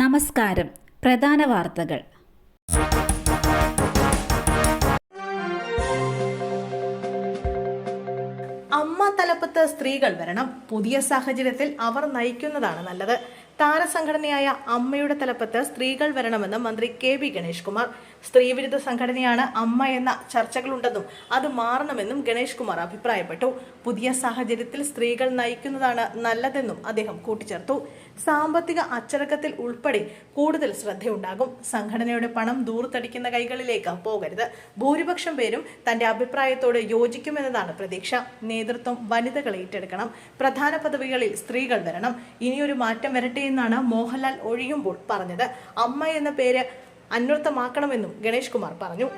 നമസ്കാരം. പ്രധാന വാർത്തകൾ. അമ്മ തലപ്പത്ത് സ്ത്രീകൾ വരണം. പുതിയ സാഹചര്യത്തിൽ അവർ നയിക്കുന്നതാണ് നല്ലത്. താരസംഘടനയായ അമ്മയുടെ തലപ്പത്ത് സ്ത്രീകൾ വരണമെന്ന് മന്ത്രി കെ ബി ഗണേഷ് കുമാർ സ്ത്രീവിരുദ്ധ സംഘടനയാണ് അമ്മ എന്ന ചർച്ചകളുണ്ടെന്നും അത് മാറണമെന്നും ഗണേഷ് കുമാർ അഭിപ്രായപ്പെട്ടു. പുതിയ സാഹചര്യത്തിൽ സ്ത്രീകൾ നയിക്കുന്നതാണ് നല്ലതെന്നും അദ്ദേഹം കൂട്ടിച്ചേർത്തു. സാമ്പത്തിക അച്ചടക്കത്തിൽ ഉൾപ്പെടെ കൂടുതൽ ശ്രദ്ധയുണ്ടാകും. സംഘടനയുടെ പണം ദൂർത്തടിക്കുന്ന കൈകളിലേക്ക് പോകരുത്. ഭൂരിപക്ഷം പേരും തന്റെ അഭിപ്രായത്തോട് യോജിക്കുമെന്നതാണ് പ്രതീക്ഷ. നേതൃത്വം വനിതകൾ ഏറ്റെടുക്കണം. പ്രധാന പദവികളിൽ സ്ത്രീകൾ വരണം. ഇനിയൊരു മാറ്റം വരട്ടെ എന്നാണ് മോഹൻലാൽ ഒഴിയുമ്പോൾ പറഞ്ഞത്. അമ്മ എന്ന പേര് അന്വർത്ഥമാക്കണമെന്നും ഗണേഷ് കുമാർ പറഞ്ഞു.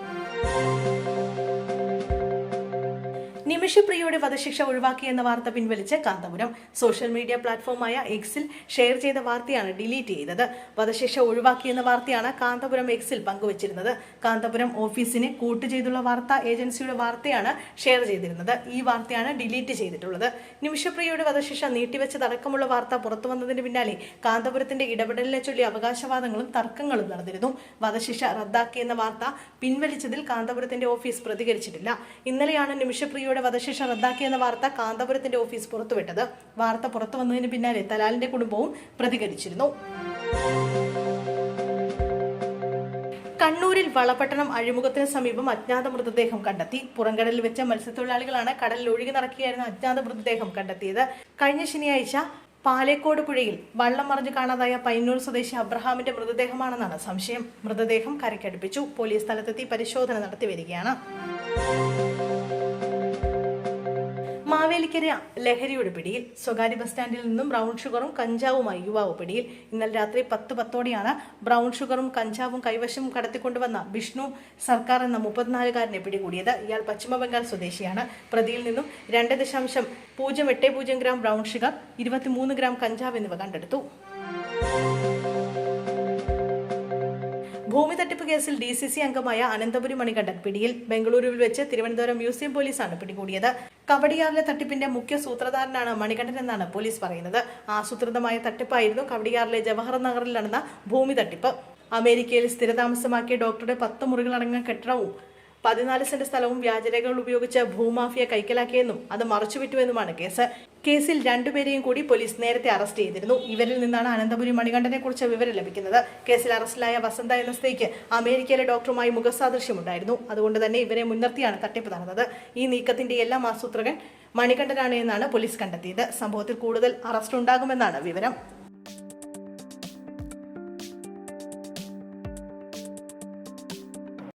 നിമിഷപ്രിയയുടെ വധശിക്ഷ ഒഴിവാക്കിയെന്ന വാർത്ത പിൻവലിച്ച് കാന്തപുരം. സോഷ്യൽ മീഡിയ പ്ലാറ്റ്ഫോമായ എക്സിൽ ഷെയർ ചെയ്ത വാർത്തയാണ് ഡിലീറ്റ് ചെയ്തത്. വധശിക്ഷ ഒഴിവാക്കിയെന്ന വാർത്തയാണ് കാന്തപുരം എക്സിൽ പങ്കുവച്ചിരുന്നത്. കാന്തപുരം ഓഫീസിനെ കൂട്ട് ചെയ്തുള്ള വാർത്താ ഏജൻസിയുടെ വാർത്തയാണ് ഷെയർ ചെയ്തിരുന്നത്. ഈ വാർത്തയാണ് ഡിലീറ്റ് ചെയ്തിട്ടുള്ളത്. നിമിഷപ്രിയയുടെ വധശിക്ഷ നീട്ടിവെച്ചതടക്കമുള്ള വാർത്ത പുറത്തു വന്നതിന് പിന്നാലെ കാന്തപുരത്തിന്റെ ഇടപെടലിനെ ചൊല്ലി അവകാശവാദങ്ങളും തർക്കങ്ങളും നടന്നിരുന്നു. വധശിക്ഷ റദ്ദാക്കിയെന്ന വാർത്ത പിൻവലിച്ചതിൽ കാന്തപുരത്തിന്റെ ഓഫീസ് പ്രതികരിച്ചിട്ടില്ല. ഇന്നലെയാണ് നിമിഷപ്രിയയുടെ വധശിക്ഷ റദ്ദാക്കിയെന്ന വാർത്ത കാന്തപുരത്തിന്റെ ഓഫീസ് പുറത്തുവിട്ടത്. വാർത്ത പുറത്തു വന്നതിന് പിന്നാലെ തലാലിന്റെ കുടുംബവും പ്രതികരിച്ചിരുന്നു. കണ്ണൂരിൽ വളപട്ടണം അഴിമുഖത്തിന് സമീപം അജ്ഞാത മൃതദേഹം കണ്ടെത്തി. പുറംകടലിൽ വെച്ച മത്സ്യത്തൊഴിലാളികളാണ് കടലിൽ ഒഴുകി നടക്കുകയായിരുന്ന അജ്ഞാത മൃതദേഹം കണ്ടെത്തിയത്. കഴിഞ്ഞ ശനിയാഴ്ച പാലേക്കോട് പുഴയിൽ വള്ളം മറിഞ്ഞു കാണാതായ പയ്യന്നൂർ സ്വദേശി അബ്രഹാമിന്റെ മൃതദേഹമാണെന്നാണ് സംശയം. മൃതദേഹം കരയ്ക്കടുപ്പിച്ചു. പോലീസ് സ്ഥലത്തെത്തി പരിശോധന നടത്തി വരികയാണ്. മാവേലിക്കര ലഹരിയുടെ പിടിയിൽ സ്വകാര്യ ബസ് സ്റ്റാൻഡിൽ നിന്നും ബ്രൗൺ ഷുഗറും കഞ്ചാവുമായി യുവാവ് പിടിയിൽ. ഇന്നലെ രാത്രി പത്ത് പത്തോടെയാണ് ബ്രൗൺ ഷുഗറും കഞ്ചാവും കൈവശം കടത്തിക്കൊണ്ടുവന്ന വിഷ്ണു സർക്കാർ എന്ന മുപ്പത്തിനാലുകാരനെ പിടികൂടിയത്. ഇയാൾ പശ്ചിമബംഗാൾ സ്വദേശിയാണ്. പ്രതിയിൽ നിന്നും രണ്ട് ദശാംശം പൂജ്യം എട്ട് പൂജ്യം ഗ്രാം ബ്രൗൺ ഷുഗർ ഇരുപത്തിമൂന്ന് ഗ്രാം കഞ്ചാവ് എന്നിവ കണ്ടെടുത്തു. ഭൂമി തട്ടിപ്പ് കേസിൽ ഡി സി സി അംഗമായ അനന്തപുരി മണികണ്ഠൻ പിടിയിൽ ബംഗളൂരുവിൽ വെച്ച് തിരുവനന്തപുരം മ്യൂസിയം പോലീസാണ് പിടികൂടിയത്. കവടിയാറിലെ തട്ടിപ്പിന്റെ മുഖ്യ സൂത്രധാരനാണ് മണികണ്ഠൻ എന്നാണ് പോലീസ് പറയുന്നത്. ആസൂത്രിതമായ തട്ടിപ്പായിരുന്നു കവടിയാറിലെ ജവഹർ നഗറിൽ നടന്ന ഭൂമി തട്ടിപ്പ്. അമേരിക്കയിൽ സ്ഥിരതാമസമാക്കിയ ഡോക്ടറുടെ പത്ത് മുറികളടങ്ങിയ കെട്ടിടവും പതിനാല് സെന്റ് സ്ഥലവും വ്യാജരേഖകൾ ഉപയോഗിച്ച് ഭൂമാഫിയ കൈക്കലാക്കിയെന്നും അത് മറച്ചുവിറ്റുവെന്നുമാണ് കേസ്. കേസിൽ രണ്ടുപേരെയും കൂടി പോലീസ് നേരത്തെ അറസ്റ്റ് ചെയ്തിരുന്നു. ഇവരിൽ നിന്നാണ് അനന്തപുരി മണികണ്ഠനെ കുറിച്ച് വിവരം ലഭിക്കുന്നത്. കേസിൽ അറസ്റ്റിലായ വസന്ത എന്ന സ്ത്രീക്ക് അമേരിക്കയിലെ ഡോക്ടറുമായി മുഖസാദൃശ്യമുണ്ടായിരുന്നു. അതുകൊണ്ട് തന്നെ ഇവരെ മുൻനിർത്തിയാണ് തട്ടിപ്പ് നടന്നത്. ഈ നീക്കത്തിന്റെ എല്ലാ ആസൂത്രകൻ മണികണ്ഠനാണ് എന്നാണ് പോലീസ് കണ്ടെത്തിയത്. സംഭവത്തിൽ കൂടുതൽ അറസ്റ്റ് ഉണ്ടാകുമെന്നാണ് വിവരം.